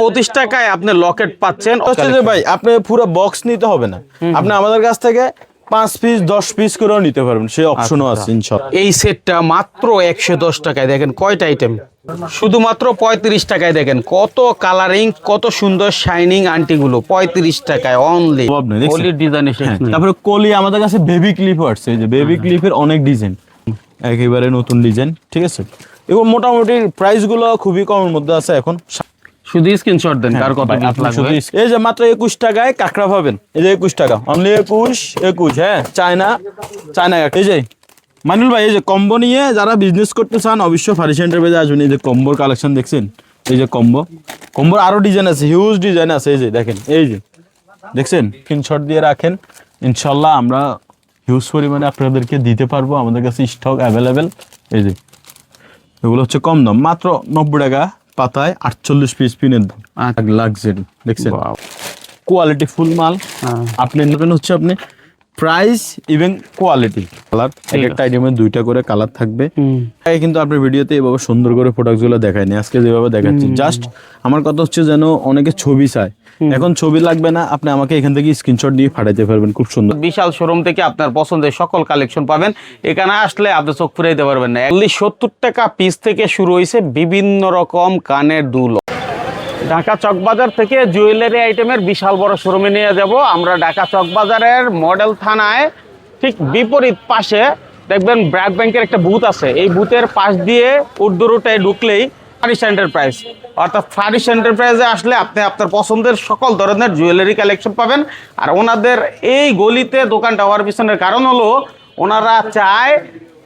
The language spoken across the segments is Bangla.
পঁচিশ টাকায় আপনি লকেট পাচ্ছেন। হচ্ছে যে ভাই আপনি পুরো বক্স নিতে হবে না। আপনি আমাদের কাছ থেকে পাঁচ পিস দশ পিস করেও নিতে পারবেন। সেই অপশনও আছে ইনশাল্লাহ। এই সেটটা মাত্র একশো দশ টাকায় দেখেন কয়টা আইটেম শুধুমাত্র পঁয়ত্রিশ টাকায় দেখেন কত কালারিং কত সুন্দর শাইনিং আন্টিগুলো পঁয়ত্রিশ টাকায় অনলি ডিজাইন হ্যাঁ, তারপরে কলি আমাদের কাছে বেবি ক্লিপও আসছে যে বেবি ক্লিপের অনেক ডিজাইন একেবারে নতুন ডিজাইন ঠিক আছে? এবং মোটামুটি প্রাইসগুলো খুবই কমের মধ্যে আছে এখন। শুধু স্ক্রিনশট দেন কার কত লাগবে? এই যে মাত্র একুশ টাকায় কাঁকড়া পাবেন। এই যে একুশ টাকা অনলি একুশ একুশ হ্যাঁ চায়না চায়না। এই যে মানুল ভাই এই যে কম্বো নিয়ে যারা বিজনেস করতে চান অবশ্যই ফার্নিচার এন্টারপ্রাইজে আসবেন। এই যে কম্বোর কালেকশন দেখছেন? এই যে কম্বো। কম্বোর আরও ডিজাইন আছে হিউজ ডিজাইন আছে এই যে দেখেন এই যে। দেখছেন? স্ক্রিনশট দিয়ে রাখেন। ইনশাল্লাহ আমরা হিউজ পরিমাণে আপনাদেরকে দিতে পারব। আমাদের কাছে স্টক অ্যাভেলেবেল এই যে এগুলো হচ্ছে কম দাম মাত্র নব্বই টাকা। পাতায় আটচল্লিশ পিস পিনের দাম আচ্ছা। লাক্সারি দেখছেন কোয়ালিটি ফুল মাল হ্যাঁ। আপনি নেবেন হচ্ছে আপনি প্রাইস ইভেন কোয়ালিটি কালার এক একটা আইটেমের দুইটা করে কালার থাকবে। তাই কিন্তু আপনার ভিডিওতে এভাবে সুন্দর করে প্রোডাক্টগুলো দেখায়নি। আজকে যেভাবে দেখাচ্ছি জাস্ট আমার কথা হচ্ছে যেন অনেকে ছবি চায়। এখন ছবি লাগবে না আপনি আমাকে এখান থেকে স্ক্রিনশট দিয়ে পাঠাইতে পারবেন খুব সুন্দর। বিশাল শোরুম থেকে আপনার পছন্দের সকল কালেকশন পাবেন। এখানে আসলে আপনি চোখ ফিরাইতে পারবেন না। অনলি সত্তর টাকা পিস থেকে শুরু হয়েছে বিভিন্ন রকম কানের দুল। ঢাকা চকবাজার থেকে জুয়েলারি আইটেমের বিশাল বড় শোরুমে নিয়ে যাব। আমরা ঢাকা চকবাজারের মডেল থানায় ঠিক বিপরীত পাশে দেখবেন ব্র্যাক ব্যাংকের একটা বুথ আছে। এই বুথের পাশ দিয়ে উর্দু রুটে ঢুকলেই ফারিস এন্টারপ্রাইজ। অর্থাৎ ফারিস এন্টারপ্রাইজে আসলে আপনি আপনার পছন্দের সকল ধরনের জুয়েলারি কালেকশন পাবেন। আর ওনাদের এই গলিতে দোকানটা হওয়ার পিছনের কারণ হলো, ওনারা চায়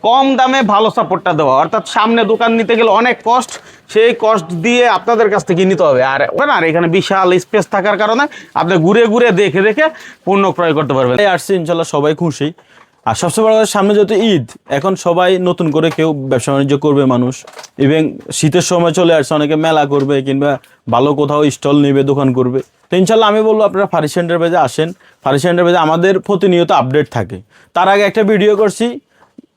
কম দামে ভালো সাপোর্টটা দেওয়া। অর্থাৎ সামনে দোকান নিতে গেলে অনেক কষ্ট সেই কষ্ট দিয়ে আপনাদের কাছ থেকে নিতে হবে। আর ওখানে আর এখানে বিশাল স্পেস থাকার কারণে আপনি ঘুরে ঘুরে দেখে দেখে পূর্ণ ক্রয় করতে পারবেন। এই আসছে, ইনশাল্লাহ সবাই খুশি। আর সবচেয়ে বড় সামনে যেহেতু ঈদ, এখন সবাই নতুন করে কেউ ব্যবসা বাণিজ্য করবে মানুষ। এবং শীতের সময় চলে আসছে, অনেকে মেলা করবে কিংবা ভালো কোথাও স্টল নেবে, দোকান করবে। তো ইনশাল্লাহ আমি বলব, আপনারা ফারিস এন্টারপ্রাইজে আসেন। ফারিস এন্টারপ্রাইজে আমাদের প্রতিনিয়ত আপডেট থাকে। তার আগে একটা ভিডিও করছি।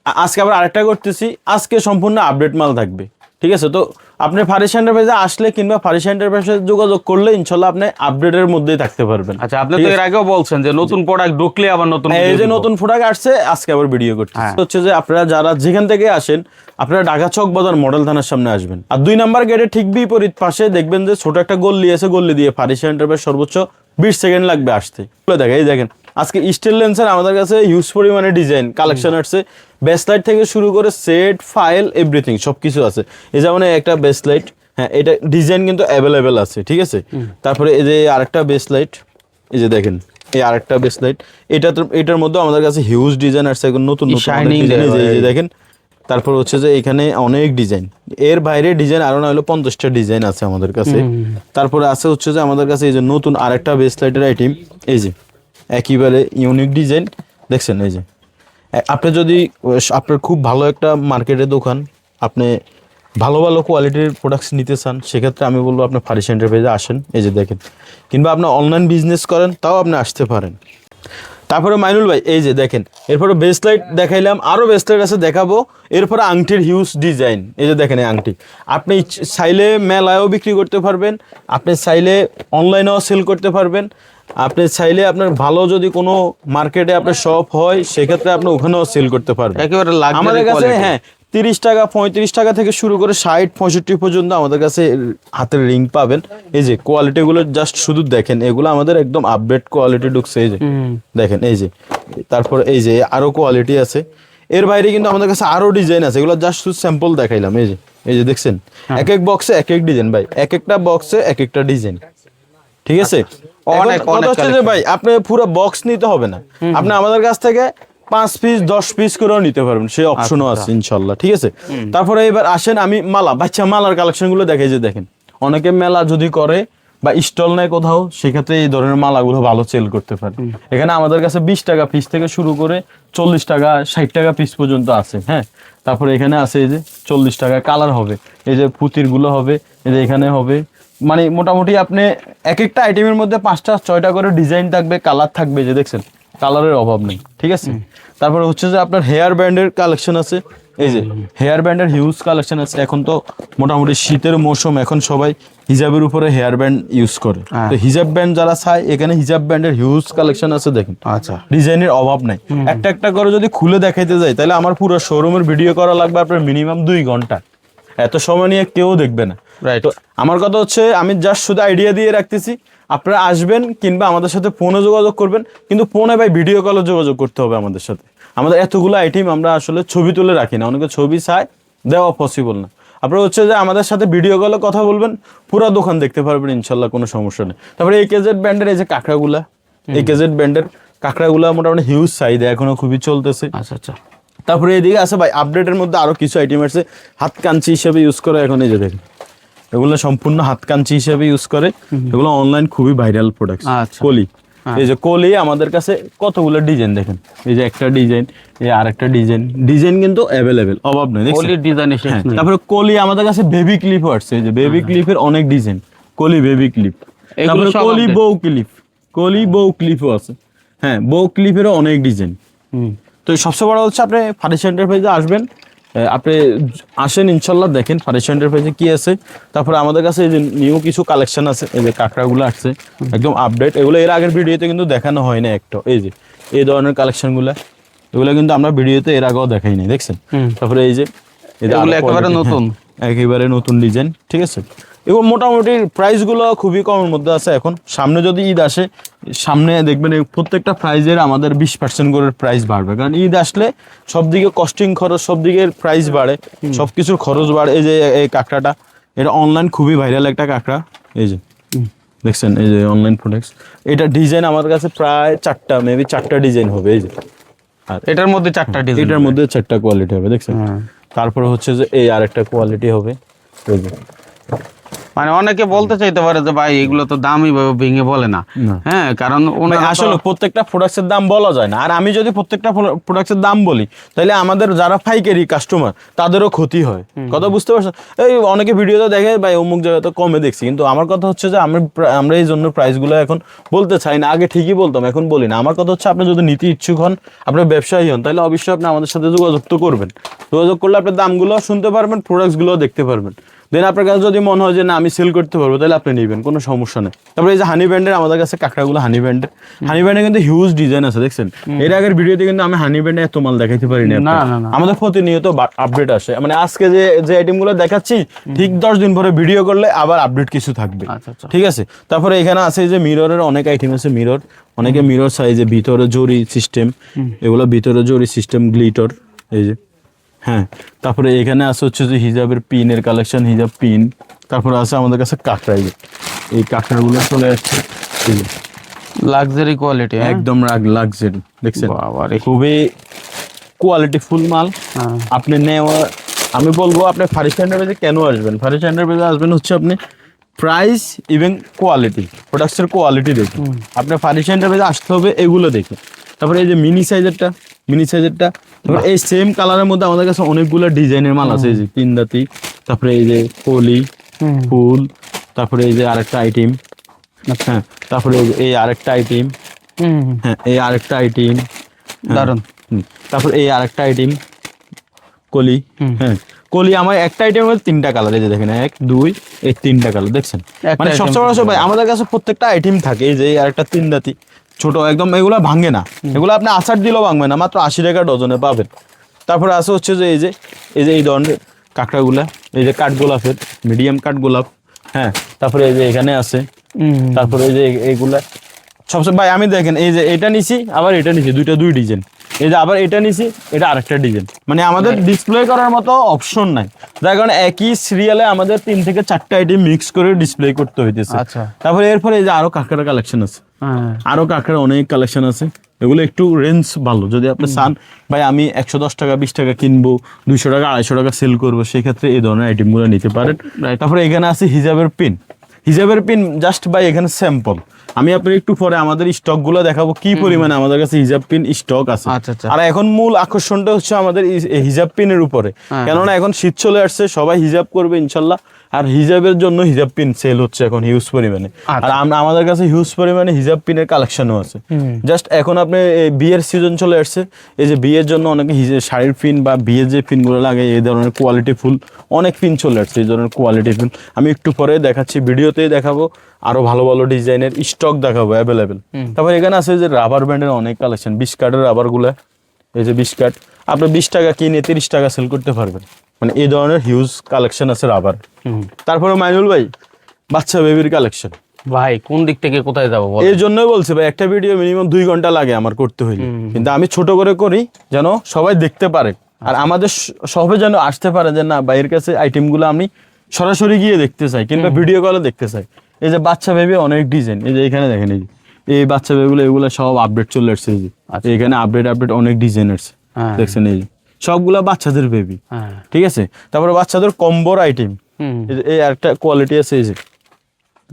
আজকে আবার আরেকটা করতেছি। আজকে সম্পূর্ণ আপডেট মাল থাকবে। ঠিক আছে? তো আপনি ফারিস এন্টারপ্রাইজে আসলে কিংবা ফারিস এন্টারপ্রাইজে যোগাযোগ করলে ইনশাল্লাহ আপনি আপডেটের মধ্যেই থাকতে পারবেন। আচ্ছা আপনি তো এর আগেও বলছেন যে নতুন প্রোডাক্ট ঢুকলে আবার নতুন এই যে নতুন প্রোডাক্ট আসছে আজকে আবার ভিডিও করতে হ্যাঁ। হচ্ছে যে আপনারা যারা যেখান থেকে আসেন আপনারা ঢাকা চক বাজার মডেল থানার সামনে আসবেন। আর দুই নাম্বার গেটে ঠিক বিপরীত পাশে দেখবেন যে ছোট একটা গল্লি আছে গল্লি দিয়ে ফারিস এন্টারপ্রাইজ সর্বোচ্চ বিশ সেকেন্ড লাগবে আসতে। দেখেন এই দেখেন আজকে স্টিল লেন্সের আমাদের কাছে হিউজ পরিমাণে ডিজাইন কালেকশন আসছে। বেসলাইট থেকে শুরু করে সেট ফাইল এভরিথিং সব কিছু আছে। এই যেমন এই একটা বেসলাইট হ্যাঁ এটা ডিজাইন কিন্তু অ্যাভেলেবেল আছে ঠিক আছে? তারপরে এই যে আরেকটা বেসলাইট এই যে দেখেন এই আরেকটা বেসলাইট এটা তো এটার মধ্যে আমাদের কাছে হিউজ ডিজাইন আসছে এখন নতুন নতুন দেখেন। তারপর হচ্ছে যে এখানে অনেক ডিজাইন এর বাইরে ডিজাইন আরও না হলো পঞ্চাশটা ডিজাইন আছে আমাদের কাছে। তারপরে আছে হচ্ছে যে আমাদের কাছে এই যে নতুন আরেকটা বেসলাইটের আইটেম এই যে একেবারে ইউনিক ডিজাইন দেখছেন এই যে। আপনি যদি আপনার খুব ভালো একটা মার্কেটের দোকান, আপনি ভালো ভালো কোয়ালিটির প্রোডাক্টস নিতে চান, সেক্ষেত্রে আমি বলব আপনি ফারিস এন্টারপ্রাইজে আসেন, এই যে দেখেন। কিংবা আপনি অনলাইন বিজনেস করেন, তাও আপনি আসতে পারেন। তারপরে মাইনুল ভাই, এই যে দেখেন, এরপরে বেসলাইট দেখাইলাম আরও বেসলাইট আছে দেখাবো। এরপরে আংটির হিউজ ডিজাইন এই যে দেখেন এই আংটি। আপনি চাইলে মেলায়ও বিক্রি করতে পারবেন, আপনি চাইলে অনলাইনেও সেল করতে পারবেন। আপনি চাইলে আপনার ভালো যদি কোনো মার্কেটে আপনার শপ হয় সেক্ষেত্রে আপনি ওখানেও সেল করতে পারবেন। একেবারে আমাদের কাছে হ্যাঁ তিরিশ টাকা পঁয়ত্রিশ টাকা থেকে শুরু করে ষাট পঁয়ষট্টি পর্যন্ত আমাদের কাছে হাতের রিং পাবেন। এই যে কোয়ালিটিগুলো জাস্ট শুধু দেখেন এগুলো আমাদের একদম আপডেট কোয়ালিটি ঢুকছে এই যে। দেখেন এই যে তারপর এই যে আরও কোয়ালিটি আছে। এর বাইরে কিন্তু আমাদের কাছে আরও ডিজাইন আছে এগুলো জাস্ট শুধু স্যাম্পল দেখাইলাম এই যে এই যে দেখছেন? হ্যাঁ। এক এক বক্সে এক এক ডিজাইন ভাই। এক একটা বক্সে এক একটা ডিজাইন ঠিক আছে? কথা হচ্ছে যে ভাই আপনি পুরো বক্স নিতে হবে না। আপনি আমাদের কাছ থেকে পাঁচ পিস দশ পিস করেও নিতে পারবেন। সেই অপশনও আচ্ছা। আছে ইনশাল্লাহ ঠিক আছে? তারপরে এবার আসেন আমি মালা বাচ্চা মালার কালেকশনগুলো দেখে যে দেখেন। অনেকে মেলা যদি করে বা স্টল নেয় কোথাও সেক্ষেত্রে এই ধরনের মালাগুলো ভালো সেল করতে পারে। এখানে আমাদের কাছে বিশ টাকা পিস থেকে শুরু করে চল্লিশ টাকা ষাট টাকা পিস পর্যন্ত আছে হ্যাঁ? তারপরে এখানে আছে এই যে চল্লিশ টাকা কালার হবে। এই যে পুতিরগুলো হবে এই যে এখানে হবে মানে মোটামুটি আপনি এক একটা আইটেমের মধ্যে পাঁচটা ছয়টা করে ডিজাইন থাকবে কালার থাকবে যে দেখছেন কালারের অভাব নেই ঠিক আছে? তারপরে হচ্ছে যে আপনার হেয়ার ব্যান্ডের কালেকশন আছে এই যে হেয়ার ব্যান্ডের হিউজ কালেকশন আছে এখন তো মোটামুটি শীতের মৌসুম এখন সবাই হিজাবের উপরে হেয়ার ব্যান্ড ইউজ করে। হ্যাঁ। তো হিজাব ব্যান্ড যারা চায় এখানে হিজাব ব্যান্ডের হিউজ কালেকশন আছে দেখেন। আচ্ছা। ডিজাইনের অভাব নাই। একটা একটা করে যদি খুলে দেখাইতে যাই তাহলে আমার পুরো শোরুমের ভিডিও করা লাগবে আপনার মিনিমাম দুই ঘণ্টা। এত সময় নিয়ে কেউ দেখবে না। তো আমার কথা হচ্ছে আমি জাস্ট শুধু আইডিয়া দিয়ে রাখতেছি। আপনারা আসবেন কিংবা আমাদের সাথে ফোনে যোগাযোগ করবেন কিন্তু ফোনে ভাই ভিডিও কলে যোগাযোগ করতে হবে আমাদের সাথে। আমাদের এতগুলো আইটেম আমরা আসলে ছবি তুলে রাখি না অনেকে ছবি চায় দেওয়া পসিবল না। আপনার হচ্ছে যে আমাদের সাথে ভিডিও কলে কথা বলবেন পুরো দোকান দেখতে পারবেন ইনশাল্লাহ কোনো সমস্যা নেই। তারপরে এই কেজেড ব্যান্ডের এই যে কাঁকড়াগুলা এই কেজেড ব্যান্ডের কাঁকড়াগুলা মোটামুটি হিউজ চাহিদা এখনও খুবই চলতেছে। আচ্ছা আচ্ছা। তারপরে এদিকে আছে ভাই আপডেটের মধ্যে আরও কিছু আইটেম আছে হাত কাঞ্চি হিসেবে ইউজ করে এখন এই যে দেখেন। এগুলো সম্পূর্ণ হাত কাঞ্চি হিসেবে ইউজ করে। এগুলো অনলাইন খুবই ভাইরাল প্রোডাক্ট আচ্ছা। কলি। এই যে কলি আমাদের কাছে কতগুলো ডিজাইন দেখেন? এই যে একটা ডিজাইন এই আরেকটা ডিজাইন ডিজাইন কিন্তু অ্যাভেলেবেল অভাব নেই? কলির হ্যাঁ, নেই তারপরে কলি আমাদের কাছে বেবি ক্লিপও আসছে এই যে বেবি ক্লিপের অনেক ডিজাইন কলি বেবি ক্লিপ তারপরে কলি। বউ ক্লিপ কলি বউ ক্লিপও আছে। হ্যাঁ বউ ক্লিপেরও অনেক ডিজাইন তো সবচেয়ে বড় হচ্ছে আপনি ফার্নিচার এন্টারপ্রাইজে আসবেন। আপনি আসেন ইনশাল্লাহ দেখেন ফার্নিচার এন্টারপ্রাইজে কি আছে। তারপরে আমাদের কাছে এই যে নিউ কিছু কালেকশন আছে এই যে কাঁকড়াগুলো আসছে একদম আপডেট এগুলো এর আগের ভিডিওতে কিন্তু দেখানো হয় না একটা এই যে এই ধরনের কালেকশনগুলো এগুলো কিন্তু আমরা ভিডিওতে এর আগেও দেখাই নাই দেখছেন তারপরে এই যে এগুলো একেবারে নতুন। হ্যাঁ, একেবারে নতুন ডিজাইন ঠিক আছে? এবং মোটামুটি প্রাইসগুলো খুবই কমের মধ্যে আছে এখন। সামনে যদি ঈদ আসে সামনে দেখবেন প্রত্যেকটা প্রাইজের আমাদের বিশ পার্সেন্ট করে প্রাইস বাড়বে। কারণ ঈদ আসলে সব দিকে কস্টিং খরচ সব দিকের প্রাইস বাড়ে সব কিছুর খরচ বাড়ে। এই যে এই কাঁকড়াটা এটা অনলাইন খুবই ভাইরাল একটা কাঁকড়া। এই যে দেখছেন? এই যে অনলাইন প্রোডাক্টস এটা ডিজাইন আমার কাছে প্রায় চারটা মেবি চারটা ডিজাইন হবে এই যে। আর এটার মধ্যে চারটা ডিজাইন এটার মধ্যে চারটা কোয়ালিটি হবে দেখছেন? হ্যাঁ। তারপরে হচ্ছে যে এই আরেকটা কোয়ালিটি হবে এই যে। মানে অনেকে বলতে চাইতে পারে যে ভাই এগুলো তো দামই ভেঙে বলে না। হ্যাঁ কারণ তো- আসলে প্রত্যেকটা প্রোডাক্টসের দাম বলা যায় না। আর আমি যদি প্রত্যেকটা প্রোডাক্টসের দাম বলি তাহলে আমাদের যারা পাইকারি কাস্টমার তাদেরও ক্ষতি হয়। কথা বুঝতে পারছেন এই অনেকে ভিডিওতে দেখে ভাই অমুক জায়গাতে কমে দেখছি। কিন্তু আমার কথা হচ্ছে যে আমি আমরা এই জন্য প্রাইসগুলো এখন বলতে চাই না। আগে ঠিকই বলতাম এখন বলি না। আমার কথা হচ্ছে আপনি যদি নীতি ইচ্ছুক হন আপনি ব্যবসায়ী হন তাহলে অবশ্যই আপনি আমাদের সাথে যোগাযোগ তো করবেন। যোগাযোগ করলে আপনি দামগুলো শুনতে পারবেন প্রোডাক্টসগুলো দেখতে পারবেন। দেন আপনার কাছে যদি মনে হয় যে না আমি সেল করতে পারব তাহলে আপনি নেবেন কোনো সমস্যা নেই। তারপরে এই যে হানি ব্যান্ডের আমাদের কাছে কাঁকড়াগুলো হানি ব্যান্ডের হানি ব্যান্ডে কিন্তু হিউজ ডিজাইন আছে দেখছেন? এর আগের ভিডিওতে কিন্তু আমি হানি ব্যান্ডে এত মাল দেখাইতে পারি না। আমাদের প্রতিনিয়ত আপডেট আসে। মানে আজকে যে যে আইটেমগুলো দেখাচ্ছি ঠিক দশ দিন পরে ভিডিও করলে আবার আপডেট কিছু থাকবে। আচ্ছা, আচ্ছা। ঠিক আছে? তারপরে এখানে আছে যে মিররের অনেক আইটেম আছে মিরর অনেকে মিরর সাইজে ভিতরে জরি সিস্টেম এগুলো ভিতরে জরি সিস্টেম গ্লিটর এই যে। হ্যাঁ তারপরে এখানে আছে হচ্ছে যে হিজাবের পিনের কালেকশন হিজাব পিন। তারপরে আছে আমাদের কাছে কাঁকড়া এই এই কাঁকড়াগুলো চলে যাচ্ছে লাক্সারি কোয়ালিটি একদম রাগ লাক্সারি দেখছেন? খুবই কোয়ালিটি ফুল মাল। হ্যাঁ। আপনি নেওয়া আমি বলব আপনি ফার্নিচার বেজে কেন আসবেন? ফার্নিচার বেজে আসবেন হচ্ছে আপনি প্রাইস ইভেন কোয়ালিটি প্রোডাক্টসের কোয়ালিটি দেখে। আপনার ফার্নিচার বেজে আসতে হবে এগুলো দেখে। তারপরে এই যে মিনি সাইজেরটা মিনি সাইজেরটা তারপরে এই সেম কালারের মধ্যে আমাদের কাছে অনেকগুলো ডিজাইনের মাল আছে এই যে তিন দাঁতি তারপরে এই যে কলি ফুল তারপরে এই যে আরেকটা আইটেম হ্যাঁ তারপরে এই আরেকটা আইটেম হ্যাঁ এই আরেকটা আইটেম দারুণ হুম। তারপর এই আরেকটা আইটেম কলি হ্যাঁ কলি আমার একটা আইটেমের মধ্যে তিনটা কালার এই যে দেখেন এক দুই এই তিনটা কালার দেখছেন? মানে item সবচেয়ে বড় ভাই আমাদের কাছে প্রত্যেকটা আইটেম থাকে এই যে আরেকটা তিন দাঁতি ছোট একদম এগুলো ভাঙে না। এগুলো আপনি আচার দিলেও ভাঙবে না মাত্র আশি টাকা ডজনে পাবেন। তারপরে আছে হচ্ছে যে এই যে এই যে এই ধরনের কাঁকড়াগুলা এই যে কাঠ গোলাপের মিডিয়াম কাঠ গোলাপ হ্যাঁ তারপরে এই যে এখানে আছে তারপরে এই যে এইগুলা সবসময় ভাই আমি দেখেন এই যে এটা নিছি আবার এটা নিছি দুইটা দুই ডিজাইন। এই যে আবার এটা নিছি এটা আরেকটা ডিজাইন। মানে আমাদের ডিসপ্লে করার মতো অপশন নাই। যার কারণে একই সিরিয়ালে আমাদের তিন থেকে চারটা আইটেম মিক্স করে ডিসপ্লে করতে হইতেছে। আচ্ছা। তারপরে এরপরে এই যে আরও কাঁকড়া কালেকশন আছে। হ্যাঁ। আরও কাঁকড়ার অনেক কালেকশন আছে। এগুলো একটু রেঞ্জ ভালো। যদি আপনি চান ভাই আমি একশো দশ টাকা বিশ টাকা কিনবো দুইশো টাকা আড়াইশো টাকা সেল করব সেই ক্ষেত্রে এই ধরনের আইটেমগুলো নিতে পারেন। তারপরে এখানে আছে হিজাবের পিন হিজাবের পিন জাস্ট বাই এখানে স্যাম্পল আমি আপনার একটু পরে আমাদের স্টকগুলো দেখাবো কি পরিমাণে আমাদের কাছে হিজাব পিন স্টক আছে আচ্ছা, আচ্ছা। আর এখন মূল আকর্ষণটা হচ্ছে আমাদের হিজাব পিনের উপরে হ্যাঁ। কেননা এখন শীত চলে আসছে সবাই হিজাব করবে ইনশাল্লাহ আর হিজাবের জন্য হিজাব পিন সেল হচ্ছে এখন হিউজ পরিমাণে। আর আচ্ছা। আমরা আমাদের কাছে হিউজ পরিমাণে হিজাব পিনের কালেকশনও আছে। জাস্ট এখন আপনি বিয়ের সিজন চলে আসছে এই যে বিয়ের জন্য অনেকে শাড়ির পিন বা বিয়ের যে পিনগুলো লাগে এই ধরনের কোয়ালিটি ফুল অনেক পিন চলে আসছে এই ধরনের কোয়ালিটি পিন আমি একটু পরে দেখাচ্ছি ভিডিওতেই দেখাবো আরও ভালো ভালো ডিজাইনের স্টক দেখাবো অ্যাভেলেবেল তারপর এখানে আছে যে রাবার ব্যান্ডের অনেক কালেকশন বিশ কার্ডের রাবারগুলো এই যে বিশ কার্ড। আপনি বিশ টাকা কিনে তিরিশ টাকা সেল করতে পারবেন। মানে এই ধরনের হিউজ কালেকশন আছে রাবার তারপরে মাইনুল ভাই বাচ্চা বেবির কালেকশন ভাই কোন দিক থেকে কোথায় যাব এই জন্যই বলছি ভাই একটা ভিডিও মিনিমাম দুই ঘণ্টা লাগে আমার করতে হইলে। কিন্তু আমি ছোট করে করি যেন সবাই দেখতে পারে। আর আমাদের স- সবাই যেন আসতে পারে যে না বাইরের কাছে আইটেমগুলো আমি সরাসরি গিয়ে দেখতে চাই কিংবা ভিডিও কলে দেখতে চাই। এই যে বাচ্চা বেবি অনেক ডিজাইন এই যে এখানে দেখেন এই যে এই বাচ্চা বেবিগুলো এগুলো সব আপডেট চলে আসছে। এই যে এখানে আপডেট আপডেট অনেক ডিজাইন আসছে হ্যাঁ। দেখছেন এই যে। সবগুলা বাচ্চাদের বেবি হ্যাঁ। ঠিক আছে? তারপরে বাচ্চাদের কম্বোর আইটেম এই একটা কোয়ালিটি আছে এই যে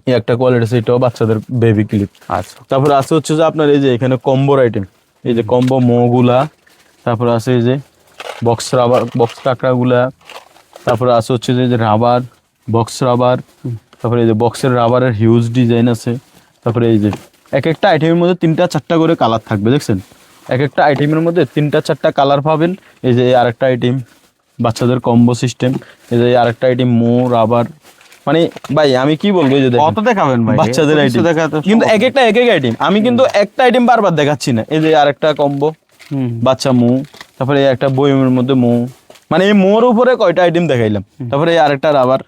এই একটা কোয়ালিটি আছে এটাও বাচ্চাদের বেবি ক্লিপ আচ্ছা। তারপরে আছে হচ্ছে যে আপনার এই যে এখানে কম্বোর আইটেম এই যে কম্বো মোগুলা তারপরে আছে এই যে বক্স রাবার বক্স কাঁকড়াগুলা তারপরে আছে হচ্ছে যে রাবার বক্স রাবার তারপরে এই যে বক্সের রাবারের হিউজ ডিজাইন আছে তারপরে এই যে এক একটা আইটেমের মধ্যে তিনটা চারটা করে কালার থাকবে দেখছেন? এক একটা আইটেমের মধ্যে তিনটা চারটা কালার পাবেন। এই যে আরেকটা আইটেম বাচ্চাদের কম্বো সিস্টেম এই যে আরেকটা আইটেম মো রাবার মানে ভাই আমি কি বলব এই যে কত দেখাবেন ভাই? বাচ্চাদের আইটেম দেখাতো কিন্তু এক একটা এক এক আইটেম আমি কিন্তু একটা আইটেম বারবার দেখাচ্ছি না। এই যে আরেকটা কম্বো হুম। বাচ্চা মৌ তারপরে এই একটা বইমের মধ্যে মৌ। মানে এই মোর উপরে কয়টা আইটেম দেখাইলাম? তারপরে এই আরেকটা রাবার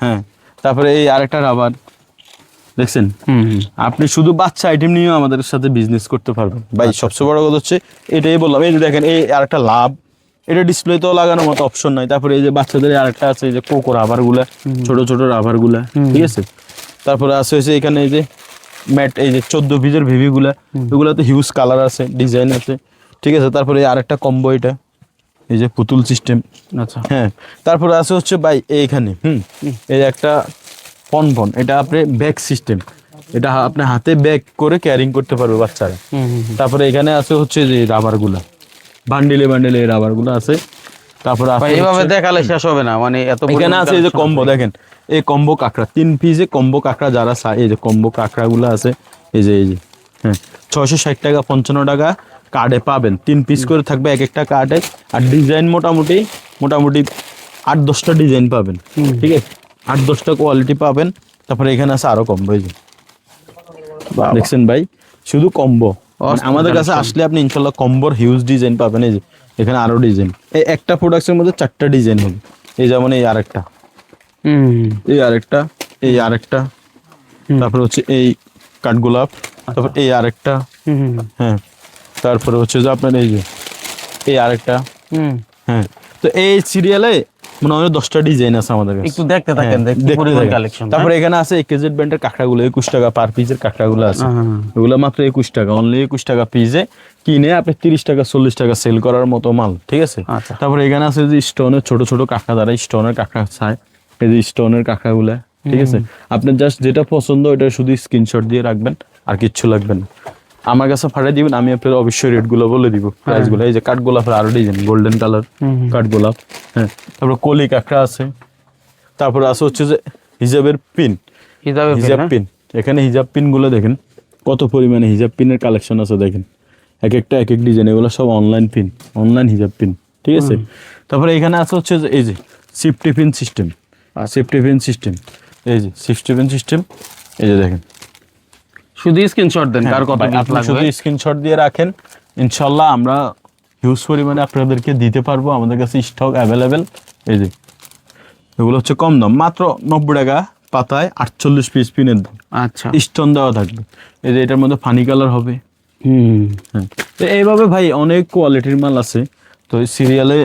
হ্যাঁ। তারপরে এই আরেকটা রাবার দেখছেন। আপনি শুধু বাচ্চা আইটেম নিয়েও আমাদের সাথে বিজনেস করতে পারবেন। ভাই সবচেয়ে বড় কথা হচ্ছে এটাই বললাম। এই যে দেখেন এই আরেকটা লাভ এটা ডিসপ্লে তো লাগানোর মতো অপশন নাই। তারপরে এই যে বাচ্চাদের আরেকটা আছে এই যে কোকো রাবারগুলা ছোট ছোট রাবারগুলা ঠিক আছে? তারপরে আছে হচ্ছে এখানে এই যে ম্যাট এই যে চোদ্দ পিজের ভিভি গুলা এগুলাতে হিউজ কালার আছে ডিজাইন আছে ঠিক আছে? তারপরে এই আরেকটা কম্বো এটা এই যে পুতুল সিস্টেম আচ্ছা। হ্যাঁ? তারপরে আছে হচ্ছে ভাই এইখানে হুম। এই একটা পন পন এটা আপনি ব্যাগ সিস্টেম এটা আপনি হাতে ব্যাগ করে ক্যারিং করতে পারবে বাচ্চারা। তারপরে এখানে আছে হচ্ছে যে রাবারগুলা বান্ডিলে বান্ডিলে রাবারগুলো আছে তারপরে হচ্ছে- দেখালে শেষ হবে না মানে এত এখানে আছে এই যে কম্বো দেখেন। এই কম্বো কাঁকড়া তিন পিসে কম্বো কাঁকড়া যারা চায় এই যে কম্বো কাঁকড়া গুলো আছে এই যে এই যে হ্যাঁ। ছয়শো ষাট টাকা পঞ্চান্ন টাকা কার্ডে পাবেন। তিন পিস করে থাকবে এক একটা কার্ডে আর ডিজাইন মোটামুটি মোটামুটি আট দশটা ডিজাইন পাবেন। ঠিক আছে? আট দশটা কোয়ালিটি পাবেন। তারপরে এখানে আছে আরও কম্বো এই যে। দেখছেন ভাই? শুধু কম্বো আমাদের কাছে আসলে আপনি ইনশাল্লাহ কম্বোর হিউজ ডিজাইন পাবেন এই যে। এখানে আরও ডিজাইন এই একটা প্রোডাক্টের মধ্যে চারটা ডিজাইন হবে। এই যেমন এই আরেকটা। হুম। এই আরেকটা এই আরেকটা। তারপর হচ্ছে এই কাঠগোলাপ তারপর এই আরেকটা। হুম। হুম হ্যাঁ। তারপরে হচ্ছে যে আপনার এই যে এই আরেকটা। হ্যাঁ। তো এই সিরিয়ালে মনে হয় দশটা ডিজাইন আছে আমাদের কাছে। একটু দেখতে থাকেন হ্যাঁ। কালেকশন তারপরে এখানে আছে কেজেড ব্যান্ডের কাঁকড়াগুলো একুশ টাকা পার পিসের কাঁকড়াগুলো আছে। হ্যাঁ। ওগুলো মাত্র একুশ টাকা অনলি একুশ টাকা পিসে কিনে আপনি তিরিশ টাকা চল্লিশ টাকা সেল করার মতো মাল ঠিক আছে? আচ্ছা। তারপরে এখানে আছে যে স্টোনের ছোট ছোট কাঁকড়া দ্বারা স্টোনের কাঁকড়া চায় এই যে স্টোনের কাঁকড়াগুলো ঠিক আছে? আপনার জাস্ট যেটা পছন্দ ওটা শুধু স্ক্রিনশট দিয়ে রাখবেন আর কিচ্ছু লাগবে না। আমার কাছে ফাটাই দিবেন আমি আপনার অবশ্যই রেটগুলো বলে দিব প্রাইসগুলো এই যে কাঠগোলাপের আরও ডিজাইন গোল্ডেন কালার কাঠগোলাপ হ্যাঁ। তারপরে কলি কাঁকড়া আছে। তারপরে আছে হচ্ছে যে হিজাবের পিন হিজাব পিন এখানে হিজাব পিনগুলো দেখেন কত পরিমাণে হিজাব পিনের কালেকশন আছে দেখেন। এক একটা এক এক ডিজাইন এগুলো সব অনলাইন পিন অনলাইন হিজাব পিন ঠিক আছে? তারপরে এখানে আছে হচ্ছে যে এই যে safety pin system safety pin system এই যে সিফটি পিন সিস্টেম এই যে দেখেন। শুধু স্ক্রিনশট দেন কার কত ভাই, আপনি লাগবে শুধু স্ক্রিনশট দিয়ে রাখেন। ইনশাল্লাহ আমরা হিউজ পরিমাণে আপনাদেরকে দিতে পারব আমাদের কাছে স্টক অ্যাভেলেবেল এই যে এগুলো হচ্ছে কম দাম মাত্র নব্বই টাকা পাতায় আটচল্লিশ পিস পিনের দাম আচ্ছা। স্টোন দেওয়া থাকবে। এই যে এটার মধ্যে ফানি কালার হবে। হুম। হ্যাঁ তো এইভাবে ভাই অনেক কোয়ালিটির মাল আছে। তো এই সিরিয়ালে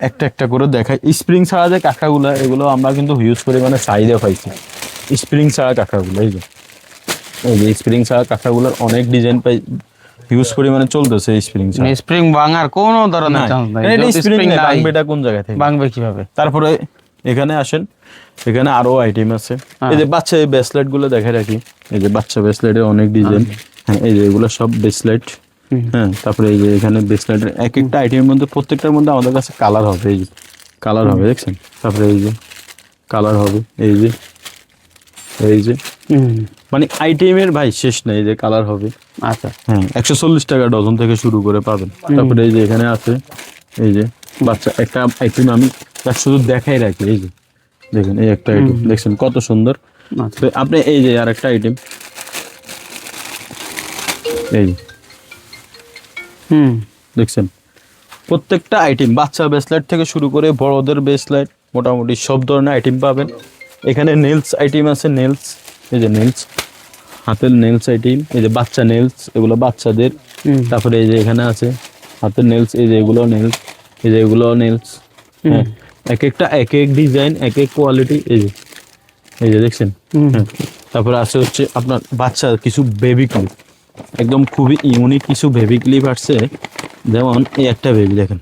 একটা একটা করে দেখাই। স্প্রিং ছাড়া যে কাঁকড়াগুলো এগুলো আমরা কিন্তু হিউজ পরিমাণে সাইজে পাইছি। স্প্রিং ছাড়া কাঁকড়াগুলো এই যে। এই যে স্প্রিং ছাড়া কাঁকড়াগুলোর অনেক ডিজাইন পাই হিউজ পরিমাণে চলতেছে স্প্রিং ছাড়া। স্প্রিং ভাঙার কোনো ধরনের চান্স নাই। এটা স্প্রিং ভাঙবে এটা কোন জায়গা থেকে? ভাঙবে কীভাবে? তারপরে এখানে আসেন এখানে আরও আইটেম আছে। এই যে বাচ্চা এই ব্রেসলেটগুলো দেখে রাখি। এই যে বাচ্চা ব্রেসলেটের অনেক ডিজাইন হ্যাঁ এই যে এগুলো সব ব্রেসলেট হ্যাঁ তারপরে এই যে এখানে ব্রেসলেটের এক একটা আইটেমের মধ্যে প্রত্যেকটার মধ্যে আমাদের কাছে কালার হবে এই যে কালার হবে দেখছেন? তারপরে এই যে কালার হবে এই যে এই যে। মানে আইটেমের ভাই শেষ নাই এই যে কালার হবে। আচ্ছা। হ্যাঁ একশো চল্লিশ টাকা ডজন থেকে শুরু করে পাবেন। তারপরে এই যে এখানে আছে এই যে বাচ্চা একটা আইটেম আমি শুধু দেখাই রাখি এই যে। দেখেন এই একটা আইটেম দেখছেন কত সুন্দর। আচ্ছা। আপনি এই যে আর একটা আইটেম এই যে, হুম। দেখছেন? প্রত্যেকটা আইটেম বাচ্চা ব্রেসলেট থেকে শুরু করে বড়দের ব্রেসলেট মোটামুটি সব ধরনের আইটেম পাবেন। এখানে নেলস আইটেম আছে নেলস এই যে নেলস হাতের নেলস আইটেম এই যে বাচ্চা নেলস এগুলো বাচ্চাদের। তারপরে এই যে এখানে আছে হাতের নেলস এই যে এগুলো নেলস এই যে এগুলো নেলস হ্যাঁ। এক একটা এক এক ডিজাইন এক এক কোয়ালিটি এই যে এই যে দেখছেন? হ্যাঁ। তারপরে আছে হচ্ছে আপনার বাচ্চা কিছু বেবি ক্লিপ একদম খুবই ইউনিক কিছু বেবি ক্লিপ আসছে। যেমন এই একটা বেবি দেখেন।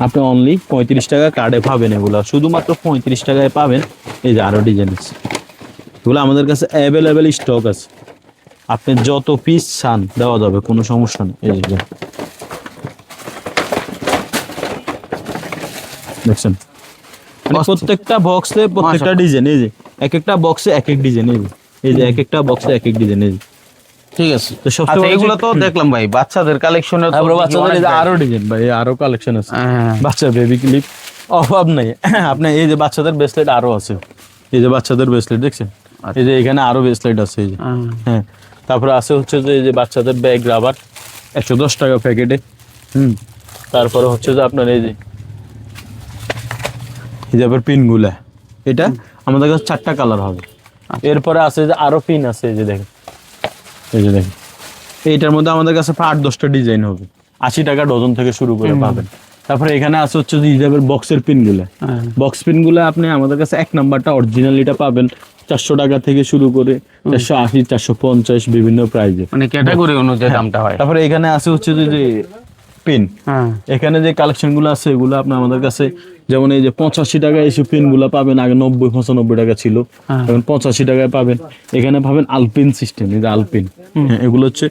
আপনি অনলি পঁয়ত্রিশ টাকা কার্ডে পাবেন এগুলো। শুধুমাত্র পঁয়ত্রিশ টাকায় পাবেন। এই যে আরও ডিজাইন আছে। এগুলো আমাদের কাছে অ্যাভেলেবেল স্টক আছে। আপনি যত পিস চান দেওয়া যাবে কোনো সমস্যা নেই। এই যে দেখছেন? মানে প্রত্যেকটা বক্সে প্রত্যেকটা ডিজাইন এই যে। এক একটা বক্সে এক এক ডিজাইন এই যে। এই যে এক একটা বক্সে এক এক ডিজাইন এই যে। ঠিক আছে। তো সবচেয়ে আচ্ছা এগুলো তো দেখলাম ভাই বাচ্চাদের বাচ্চাদের আরও ডিজাইন ভাই আরও কালেকশন আছে। হ্যাঁ। বাচ্চা বেবি ক্লিপ অভাব নাই। আপনি এই যে বাচ্চাদের ব্রেসলেট আরও আছে। এই যে বাচ্চাদের ব্রেসলেট দেখছেন? এই যে এখানে আরও ব্রেসলেট আছে এই যে। হ্যাঁ। তারপরে আছে হচ্ছে যে এই যে বাচ্চাদের ব্যাগ রাবার একশো দশ টাকা প্যাকেটে হুম তারপরে হচ্ছে যে আপনার এই যে হিজাবের পিনগুলা এটা আমাদের কাছে চারটা কালার হবে। এরপরে আছে যে আরও পিন আছে এই যে দেখেন। এই যে দেখেন। এইটার মধ্যে আমাদের কাছে আট দশটা ডিজাইন হবে। আশি টাকা ডজন থেকে শুরু করে পাবেন। তারপরে এখানে আছে হচ্ছে যে হিজাবের বক্সের পিনগুলা। বক্স পিনগুলো আপনি আমাদের কাছে এক নাম্বারটা অরিজিনালিটা পাবেন। চারশো টাকা থেকে শুরু করে চারশো আশি চারশো পঞ্চাশ বিভিন্ন প্রাইজে মানে ক্যাটাগরি অনুযায়ী দামটা হয়। তারপরে এখানে আছে হচ্ছে যে পিন হ্যাঁ। এখানে যে কালেকশনগুলো আছে এগুলো আপনি আমাদের কাছে যেমন এই যে পঁচাশি টাকা এইসব পিনগুলো পাবেন আগে নব্বই পঁচানব্বই টাকা ছিল। হ্যাঁ। এখন পঁচাশি টাকায় পাবেন। এখানে পাবেন আলপিন সিস্টেম এই যে আলপিন হ্যাঁ, এগুলো হচ্ছে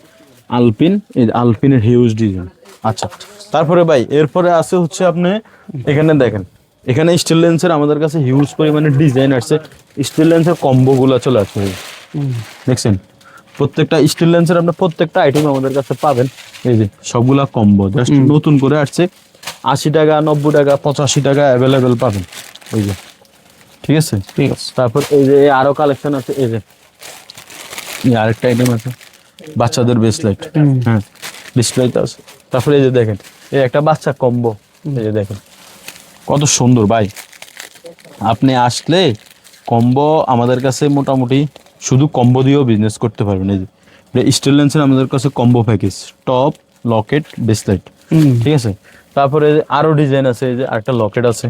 আলপিন এই আলপিনের হিউজ ডিজাইন আচ্ছা। তারপরে ভাই এরপরে আছে হচ্ছে আপনি এখানে দেখেন এখানে স্টিল লেন্সের আমাদের কাছে হিউজ পরিমাণে ডিজাইন আসছে। স্টিল লেন্সের কম্বো গুলো চলে আসছে দেখছেন? প্রত্যেকটা স্টিল লেন্সের আপনার প্রত্যেকটা আইটেম আমাদের কাছে পাবেন। এই যে সবগুলা কম্বো জাস্ট নতুন করে আসছে। আশি টাকা নব্বই টাকা পঁচাশি টাকা অ্যাভেলেবেল পাবেন। এই যে ঠিক আছে? ঠিক আছে। তারপর এই যে আরও কালেকশন আছে এই যে। আরেকটা আইটেম আছে বাচ্চাদের বেসলাইট হ্যাঁ ডিসপ্লেট আছে। তারপরে এই যে দেখেন এই একটা বাচ্চা কম্বো এই যে দেখেন। কত সুন্দর ভাই। আপনি আসলে কম্বো আমাদের কাছে মোটামুটি শুধু কম্বো দিয়েও বিজনেস করতে পারবেন। এই যে স্টিল লেন্সের আমাদের কাছে combo package top locket bracelet ঠিক আছে? তারপরে আরও ডিজাইন আছে এই যে আরেকটা লকেট আছে।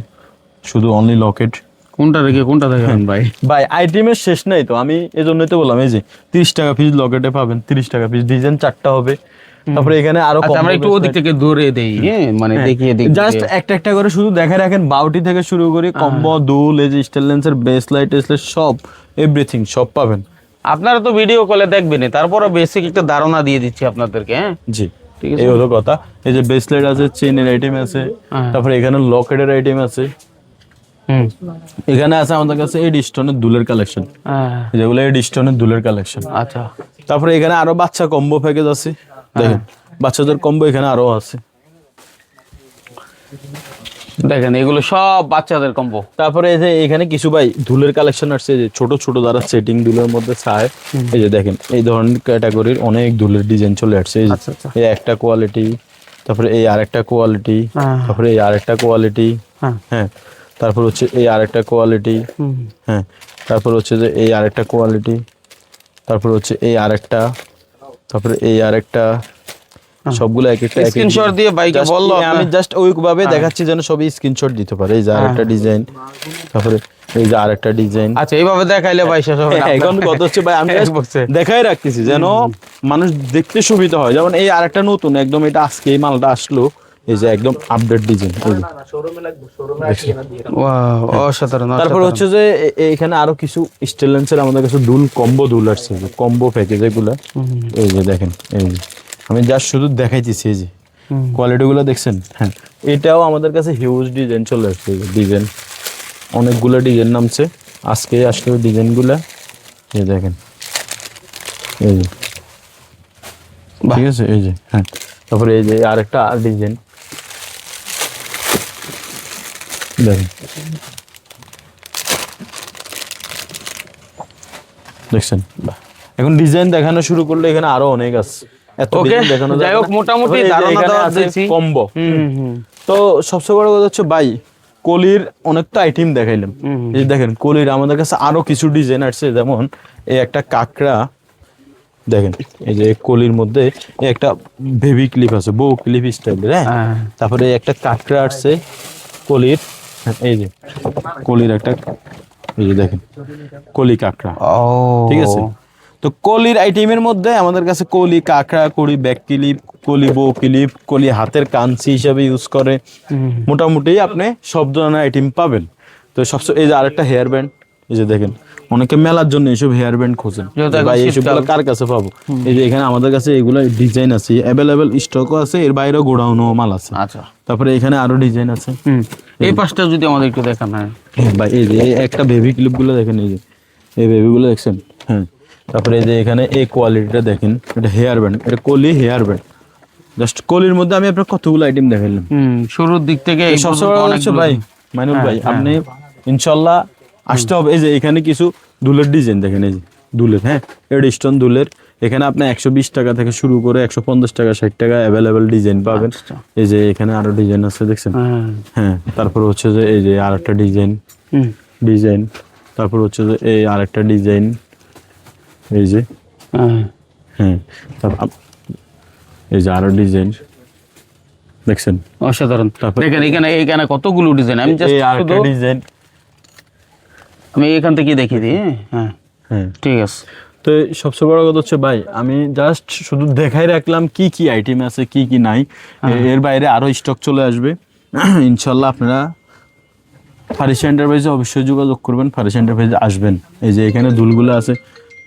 শুধু অনলি লকেট কোনটা রেখে কোনটা দেখাবেন ভাই? ভাই আইটেমের শেষ নাই তো। আমি এই জন্যই তো বললাম এই যে তিরিশ টাকা পিস লকেটে পাবেন তিরিশ টাকা পিস ডিজাইন চারটা হবে। তারপরে এখানে আরও আচ্ছা আমরা একটু ওদিক থেকে দূরে দেই হ্যাঁ মানে দেখিয়ে দিই জাস্ট একটা একটা করে শুধু দেখে রাখেন বাউটি থেকে শুরু করে কম্বো দুল এই যে স্টেল বেস লাইট টেসলাইট সব এভরিথিং সব পাবেন। আপনারা তো ভিডিও কলে দেখবেনই তারপরে বেসিক একটা ধারণা দিয়ে দিচ্ছি আপনাদেরকে হ্যাঁ। জি এই হলো কথা। এই যে বেসলাইট আছে চেনের আইটেম আছে হ্যাঁ। তারপরে এখানে লকেটের আইটেম আছে। হুম। এখানে আছে আমাদের কাছে এই ডিস্টনের দুলের কালেকশন হ্যাঁ, যেগুলো এই ডিস্টনের দুলের কালেকশন আচ্ছা। তারপরে এখানে আরও বাচ্চা কম্বো প্যাকেজ আছে। দেখেন বাচ্চাদের কম্বো এখানে আরও আছে। দেখেন এগুলো সব বাচ্চাদের কম্বো তারপরে এই যে এখানে কিছু ভাই দুলের কালেকশন আসছে যে ছোট ছোট যারা সেটিং দুলের মধ্যে চায় এই যে দেখেন এই ধরনের ক্যাটাগরির অনেক দুলের ডিজাইন চলে আসছে। এই আচ্ছা, আচ্ছা। একটা কোয়ালিটি তারপরে এই আরেকটা কোয়ালিটি হ্যাঁ। তারপরে এই আরেকটা কোয়ালিটি হ্যাঁ। হ্যাঁ তারপর হচ্ছে এই আরেকটা কোয়ালিটি হ্যাঁ তারপর হচ্ছে যে এই আরেকটা কোয়ালিটি তারপর হচ্ছে এই আরেকটা তারপরে এই আরেকটা সবগুলো এক একটা এক এক স্ক্রিনশট দিয়ে বাইকে বলল আমি জাস্ট ওইভাবে দেখাচ্ছি যেন সবই স্ক্রিনশট দিতে পারে। এই যে আরেকটা ডিজাইন তারপরে এই যে আরেকটা ডিজাইন আচ্ছা এইভাবে দেখাইলে ভাই শেষ হবে না। এখন কত হচ্ছে ভাই আমি বলছি। দেখাই রাখতেছি যেন মানুষ দেখতে সুবিধা হয়। যেমন এই আরেকটা নতুন একদম এটা আজকে এই মালটা আসলো। এই যে একদম আপডেট ডিজাইন Wow, অসাধারণ তারপর হচ্ছে যে এখানে আরও কিছু স্টেলেন্সের আমাদের কাছে দুল কম্বো দুল আসছে কম্বো প্যাকেজ এগুলো। এই যে দেখেন এই যে। আমি জাস্ট শুধু দেখাইতেছি এই যে। কোয়ালিটি গুলো দেখছেন? হ্যাঁ। এটাও আমাদের কাছে হিউজ ডিজাইন চলে আসছে ডিজাইন অনেকগুলো ডিজাইন নামছে। আজকে আসলে ডিজাইনগুলা এই দেখেন। এই যে। ঠিক আছে? এই যে হ্যাঁ। তারপরে এই যে আরেকটা ডিজাইন দেখেন দেখছেন? এখন ডিজাইন দেখানো শুরু করলে এখানে আরও অনেক আছে। এত design দেখানো যাই হোক, মোটামুটি ধারণা দেওয়া আছে কম্বো তো সবচেয়ে বড় কথা হচ্ছে ভাই কলির অনেক তো আইটেম দেখাইলাম। এই দেখেন কলির আমাদের কাছে আরও কিছু ডিজাইন আসছে। যেমন এই একটা কাকড়া দেখেন এই যে কলির মধ্যে একটা বেবি ক্লিপ আছে বউ ক্লিপ স্টাইলের হ্যাঁ? হ্যাঁ। তারপরে একটা কাকড়া আসছে কলির। এই যে কলির একটা এই যে দেখেন কলি কাঁকড়া। ঠিক আছে? তো কলির আইটেমের মধ্যে আমাদের কাছে কলি কাঁকড়া কলি ব্যাক ক্লিপ কলি বউ ক্লিপ কলি হাতের কাঞ্চি হিসাবে ইউজ করে। মোটামুটি আপনি সব ধরনের আইটেম পাবেন। তো সবচেয়ে এই যে আরেকটা হেয়ার ব্যান্ড এই যে দেখেন অনেকে মেলার জন্য এইসব হেয়ার ব্যান্ড খোঁজেন। ভাই শীতকাল। কার কাছে পাবো? এই যে এখানে আমাদের কাছে এগুলো ডিজাইন আছে অ্যাভেলেবেল স্টকও আছে এর বাইরেও গোডাউনও মাল আছে। আচ্ছা। তারপরে এখানে আরও ডিজাইন আছে। এই পাশটা যদি আমাদের একটু দেখান হ্যাঁ। হ্যাঁ ভাই এই যে একটা বেবি ক্লিপগুলো দেখেন এই যে। এই বেবি গুলো দেখছেন? হ্যাঁ। তারপরে এই যে এখানে এই কোয়ালিটিটা দেখেন এটা হেয়ার ব্যান্ড এটা কলি হেয়ার ব্যান্ড জাস্ট কলির মধ্যে আমি আপনার কতগুলো আইটেম দেখাইলাম। শুরুর দিক থেকে অনেকগুলো- ভাই মাইনুল ভাই হ্যাঁ, আপনি ইনশাল্লাহ আসতে হবে। এই যে এখানে কিছু দুলের ডিজাইন দেখেন এই যে দুলের হ্যাঁ? এড স্টোন দুলের। এখানে আপনি একশো বিশ টাকা থেকে শুরু করে একশো পঞ্চাশ টাকা ষাট টাকা অ্যাভেলেবেল ডিজাইন পাবেন। আচ্ছা। এই যে এখানে আরও ডিজাইন আছে দেখছেন? হ্যাঁ। হ্যাঁ তারপর হচ্ছে যে এই যে আরেকটা ডিজাইন ডিজাইন তারপর হচ্ছে যে এই আরেকটা ডিজাইন এই যে। হ্যাঁ। হ্যাঁ তারপর এই যে আরও ডিজাইন দেখছেন? অসাধারণ। তারপর- দেখেন এখানে এখানে কতগুলো ডিজাইন আমি জাস্ট ডিজাইন আমি এখান থেকে দেখিয়ে দিই হ্যাঁ? হ্যাঁ। হ্যাঁ। ঠিক আছে। তো সবচেয়ে বড় কথা হচ্ছে ভাই আমি জাস্ট শুধু দেখাই রাখলাম কি কি আইটেম আছে কি কি নাই। এর বাইরে আরও স্টক চলে আসবে। ইনশাল্লাহ আপনারা ফারিস এন্টারপ্রাইজে অবশ্যই যোগাযোগ করবেন ফারিস এন্টারপ্রাইজে আসবেন। এই যে এখানে দুলগুলো আছে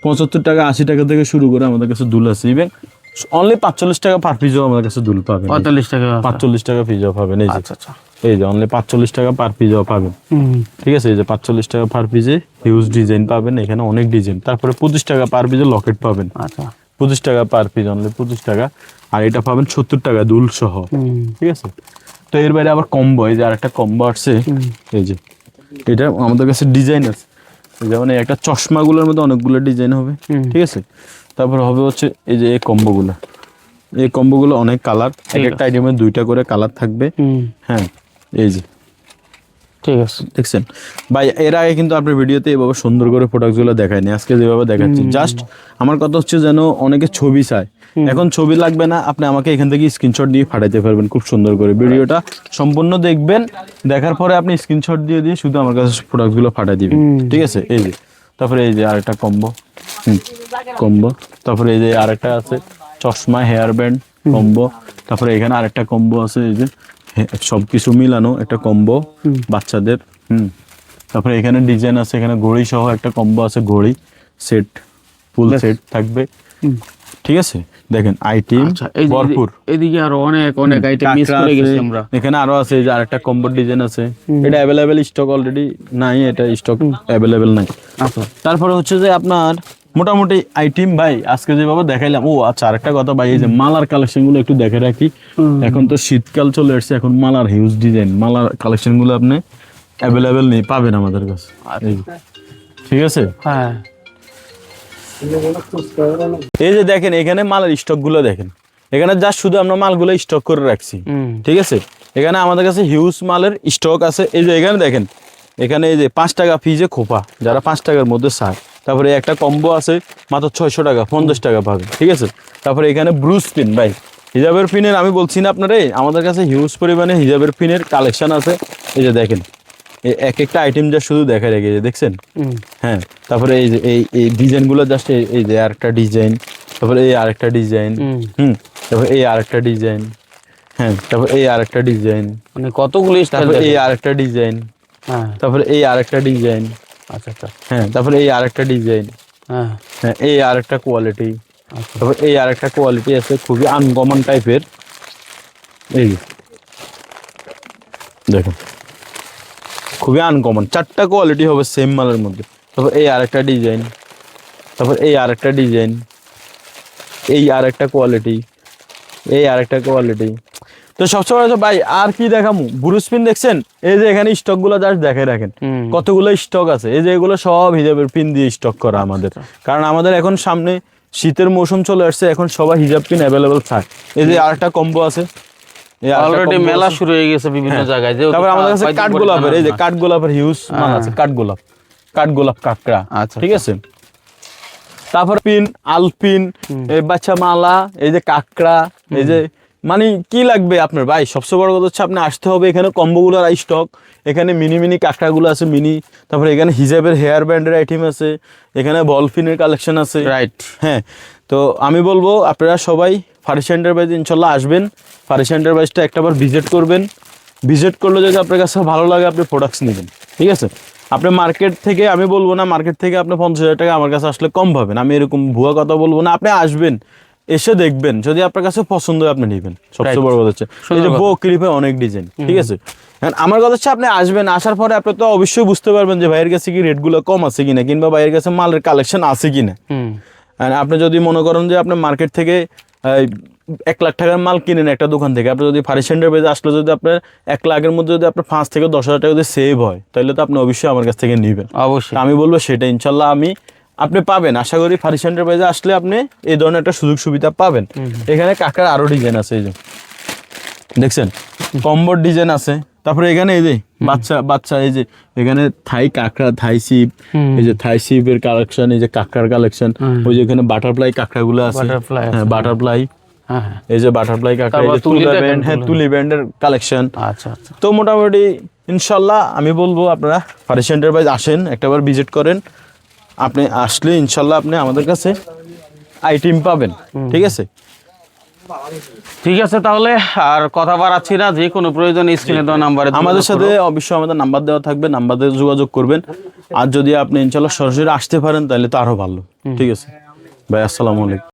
পঁচাত্তর টাকা আশি টাকা থেকে শুরু করে আমাদের কাছে দুল আছে ইভেন অনলি পাঁচচল্লিশ টাকা পার পিসও আমাদের কাছে দুল পাবেন। টাকা পাঁচচল্লিশ টাকা পিজাও পাবেন এই যে আচ্ছা আচ্ছা। এই যে অনলি পাঁচচল্লিশ টাকা পার পিজাও পাবেন। ঠিক আছে এই যে পাঁচচল্লিশ টাকা পার পিজে হিউজ ডিজাইন পাবেন। এখানে অনেক ডিজাইন তারপরে পঁচিশ টাকা পার পিজে লকেট পাবেন। আচ্ছা। পঁচিশ টাকা পার পিস অনলি পঁচিশ টাকা। আর এটা পাবেন সত্তর টাকা দুল সহ। ঠিক আছে? তো এর বাইরে আবার কম্বো এই যে আরেকটা কম্বো আসছে। এই যে এটা আমাদের কাছে ডিজাইন আছে। যেমন একটা চশমাগুলোর মধ্যে অনেকগুলো ডিজাইন হবে। ঠিক আছে? তারপর হবে হচ্ছে এই যে এই কম্বোগুলো। এই কম্বোগুলো অনেক কালার এক একটা আইটেমের দুইটা করে কালার থাকবে। হ্যাঁ এই যে। ঠিক আছে। দেখছেন? ভাই এর আগে কিন্তু আপনার ভিডিওতে এভাবে সুন্দর করে প্রোডাক্টগুলো দেখায়নি। আজকে যেভাবে দেখাচ্ছি। জাস্ট আমার কথা হচ্ছে যেন অনেকে ছবি চায়। এখন ছবি লাগবে না আপনি আমাকে এখান থেকে স্ক্রিনশট দিয়ে পাঠাইতে পারবেন খুব সুন্দর করে। ভিডিওটা সম্পূর্ণ দেখবেন দেখার পরে আপনি স্ক্রিনশট দিয়ে দিয়ে শুধু আমার কাছে প্রোডাক্টগুলো পাঠাই দিবেন। ঠিক আছে? এই যে। তারপরে এই যে আরেকটা কম্বো। কম্বো। তারপরে এই যে আরেকটা আছে চশমা হেয়ার ব্যান্ড কম্বো। তারপরে এখানে আরেকটা কম্বো আছে এই যে সবকিছু মিলানো একটা কম্বো বাচ্চাদের হুম। তারপরে এখানে ডিজাইন আছে এখানে ঘড়ি সহ একটা কম্বো আছে ঘড়ি সেট ফুল সেট থাকবে। ঠিক আছে? দেখেন আইটেম আচ্ছা ভরপুর। এদিকে আরও অনেক অনেক আইটেম মিস করে গেছি আমরা। এখানে আরও আছে যে আরেকটা কম্বো ডিজাইন আছে। এটা অ্যাভেলেবেল স্টক অলরেডি নাই এটা স্টক অ্যাভেলেবেল নাই। আচ্ছা। তারপরে হচ্ছে যে আপনার মোটামুটি আইটেম ভাই আজকে যেভাবে দেখাইলাম ও আচ্ছা আরেকটা কথা ভাই এই যে মালার কালেকশনগুলো একটু দেখে রাখি। এখন তো শীতকাল চলে আসছে এখন মালার হিউজ ডিজাইন মালার কালেকশনগুলো আপনি অ্যাভেলেবেল নেই পাবেন আমাদের কাছে। এই ঠিক আছে? হ্যাঁ। এই যে দেখেন এখানে মালের স্টকগুলো দেখেন। এখানে যা শুধু আমরা মালগুলো স্টক করে রাখছি। ঠিক আছে? এখানে আমাদের কাছে হিউজ মালের স্টক আছে। এই যে এখানে দেখেন এখানে এই যে পাঁচ টাকা ফিজে খোপা যারা পাঁচ টাকার মধ্যে চায়। তারপরে একটা কম্বো আছে মাত্র ছয়শো টাকা পঞ্চাশ টাকা পাবে। ঠিক আছে? তারপরে এখানে ব্রুস পিন ভাই। হিজাবের পিনের আমি বলছি না আপনারে আমাদের কাছে হিউজ পরিমাণে হিজাবের পিনের কালেকশন আছে। এই যে দেখেন এক একটা আইটেম যা শুধু দেখা রেখে যে দেখছেন? হ্যাঁ তারপরে এই যে এই এই ডিজাইনগুলো জাস্ট এই যে আরেকটা ডিজাইন তারপরে এই আরেকটা ডিজাইন হুম। তারপরে এই আরেকটা ডিজাইন হ্যাঁ তারপর এই আরেকটা ডিজাইন মানে কতগুলো তারপর এই আরেকটা ডিজাইন হ্যাঁ। তারপরে এই আরেকটা ডিজাইন আচ্ছা আচ্ছা। হ্যাঁ তারপরে এই আরেকটা ডিজাইন হ্যাঁ। হ্যাঁ এই আরেকটা কোয়ালিটি আচ্ছা। তারপর এই আরেকটা কোয়ালিটি আছে খুবই আনকমন টাইপের এই যে। খুবই আনকমন চারটা কোয়ালিটি হবে সেম মালের মধ্যে। তারপর এই আরেকটা ডিজাইন তারপর এই আরেকটা ডিজাইন এই আরেকটা কোয়ালিটি এই আরেকটা কোয়ালিটি তো সবসময় ভাই আর কি দেখামু? ব্রুস পিন দেখছেন? এই যে এখানে স্টকগুলো জাস্ট দেখে রাখেন। কতগুলো স্টক আছে? এই যে এগুলো সব হিজাবের পিন দিয়ে স্টক করা আমাদের। কারণ আমাদের এখন সামনে শীতের মৌসুম চলে আসছে এখন সবাই হিজাব পিন অ্যাভেলেবল থাকে। এই যে আরেকটা কম্বো আছে। অলরেডি মেলা শুরু হয়ে গেছে বিভিন্ন জায়গায়। যেহেতু তারপর আমাদের কাছে কাঠ গোলাপের এই যে কাঠ গোলাপের হিউজ মাল আছে কাঠ গোলাপ কাঠ গোলাপ কাঁকড়া আচ্ছা, ঠিক আছে? তারপর পিন আলপিন এই বাচ্চা মালা এই যে কাঁকড়া এই যে মানে কি লাগবে আপনার? ভাই সবচেয়ে বড় কথা হচ্ছে আপনি আসতে হবে এখানে কম্বোগুলোর স্টক এখানে মিনি মিনি কাঁকড়াগুলো আছে মিনি তারপরে এখানে হিজাবের হেয়ার ব্যান্ডের আইটেম আছে এখানে বলফিনের কালেকশন আছে। রাইট হ্যাঁ তো আমি বলব আপনারা সবাই ফারিস এন্টারপ্রাইজ ইনশাল্লাহ আসবেন। ফারিস এন্টারপ্রাইজটা একটাবার ভিজিট করবেন। ভিজিট করলে যদি আপনার কাছে ভালো লাগে আপনি প্রোডাক্টস নেবেন। ঠিক আছে? আপনি মার্কেট থেকে আমি বলব না মার্কেট থেকে আপনি পঞ্চাশ হাজার টাকা আমার কাছে আসলে কম পাবেন। আমি এরকম ভুয়া কথা বলব না। আপনি আসবেন এসে দেখবেন। যদি আপনার কাছে পছন্দ হয় আপনি নেবেন। সবচেয়ে বড় কথা হচ্ছে। এই যে বো ক্লিপে অনেক ডিজাইন ঠিক আছে? আমার কথা হচ্ছে আপনি আসবেন। আসার পরে আপনি তো অবশ্যই বুঝতে পারবেন যে ভাইয়ের কাছে কি রেটগুলো কম আছে কিনা কিংবা ভাইয়ের কাছে মালের কালেকশন আছে কিনা। আপনি যদি মনে করেন যে আপনি মার্কেট থেকে এক লাখ টাকার মাল কিনেন একটা দোকান থেকে আপনি যদি ফারি সেন্টার পেজে আসলে যদি আপনার এক লাখের মধ্যে যদি আপনার পাঁচ থেকে দশ হাজার টাকা যদি সেভ হয় তাহলে তো আপনি অবশ্যই আমার কাছ থেকে নেবেন। অবশ্যই। আমি বলব সেটা ইনশাল্লাহ আমি আপনি পাবেন। আশা করি ফারি সেন্টার পেজে আসলে আপনি এই ধরনের একটা সুযোগ সুবিধা পাবেন। এখানে কাকার আরও ডিজাইন আছে এই যে। দেখছেন? কম্বোর ডিজাইন আছে। তারপরে এখানে এই যে বাচ্চা বাচ্চা এই যে এখানে থাই কাঁকড়া থাই সিপ এই যে থাই সিপের কালেকশন এই যে কাঁকড়ার কালেকশন ওই যে এখানে বাটারফ্লাই কাঁকড়া গুলো আছে হ্যাঁ বাটারফ্লাই হ্যাঁ হ্যাঁ। এই যে বাটারফ্লাই কাঁকড়া তুলি ব্যান্ড হ্যাঁ তুলি। ব্যান্ডের কালেকশন আচ্ছা আচ্ছা। তো মোটামুটি ইনশাল্লাহ আমি বলব আপনারা ফারিস এন্টারপ্রাইজ আসেন একটাবার ভিজিট করেন। আপনি আসলে ইনশাল্লাহ আপনি আমাদের কাছে আইটেম পাবেন। ঠিক আছে? ঠিক আছে তাহলে আর কথা বাড়াচ্ছি না যে কোনো প্রয়োজন স্ক্রিনে দেওয়া নাম্বারে আমাদের সাথে অবশ্যই আমাদের নাম্বার দেওয়া থাকবে নাম্বার দিয়ে যোগাযোগ করবেন। আর যদি আপনি ইনশাল্লাহ সরাসরি আসতে পারেন তাহলে তো আরও ভালো। ঠিক আছে? ভাই আসসালামু আলাইকুম।